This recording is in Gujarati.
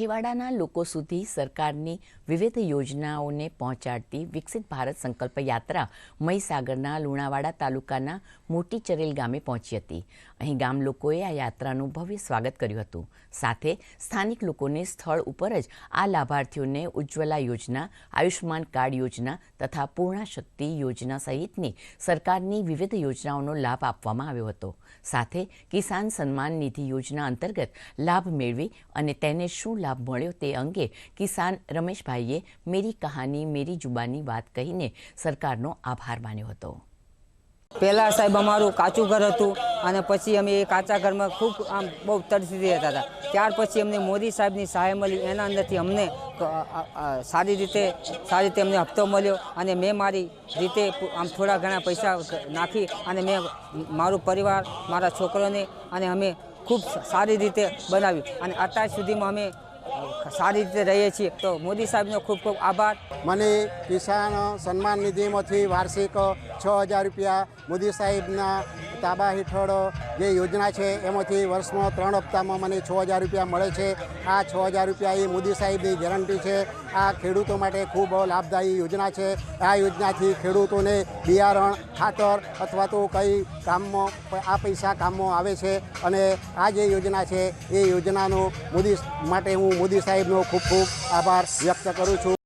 છેવાડાના લોકો સુધી સરકારની વિવિધ યોજનાઓને પહોંચાડતી વિકસિત ભારત સંકલ્પ યાત્રા મહીસાગરના લુણાવાડા તાલુકાના મોટી ચરેલ ગામે પહોંચી હતી. અહીં ગામ લોકોએ આ યાત્રાનું ભવ્ય સ્વાગત કર્યું હતું. સાથે સ્થાનિક લોકોને સ્થળ ઉપર જ આ લાભાર્થીઓને ઉજ્જવલા યોજના આયુષ્માન કાર્ડ યોજના તથા પૂર્ણાશક્તિ યોજના સહિતની સરકારની વિવિધ યોજનાઓનો લાભ આપવામાં આવ્યો હતો. સાથે કિસાન સન્માન નિધિ યોજના અંતર્ગત લાભ મેળવી અને તેને શું લાભ મળ્યો તે અંગે કિસાન રમેશભાઈએ મેરી કહાની, મેરી જુબાની વાત કહીને સરકારનો આભાર માન્યો હતો. પહેલાં સાહેબ અમારું કાચું ઘર હતું અને પછી અમે એ કાચા ઘરમાં ખૂબ આમ બહુ તરસી રહેતા હતા. ત્યાર પછી અમને મોદી સાહેબની સહાય મળી. એના અંદરથી અમને સારી રીતે સારી રીતે અમને હપ્તો મળ્યો અને મેં મારી રીતે આમ થોડા ઘણા પૈસા નાખી અને મેં મારું પરિવાર, મારા છોકરોને અને અમે ખૂબ સારી રીતે બનાવ્યું. અને અત્યાર સુધીમાં અમે સારી રીતે રહીએ છીએ. તો મોદી સાહેબનો ખૂબ ખૂબ આભાર. મને કિસાન સન્માન નિધિમાંથી વાર્ષિક છ હજાર રૂપિયા મોદી સાહેબના તાબા હેઠળ જે યોજના છે, એમાંથી વર્ષમાં ત્રણ હપ્તામાં મને છ હજાર રૂપિયા મળે છે. આ છ હજાર રૂપિયા એ મોદી સાહેબની ગેરંટી છે. આ ખેડૂતો માટે ખૂબ લાભદાયી યોજના છે. આ યોજનાથી ખેડૂતોને બિયારણ, ખાતર અથવા તો કઈ કામમાં આ પૈસા કામમાં આવે છે અને આ જે યોજના છે, એ યોજનાનો મોદી માટે હું મોદી સાહેબનો ખૂબ ખૂબ આભાર વ્યક્ત કરું છું.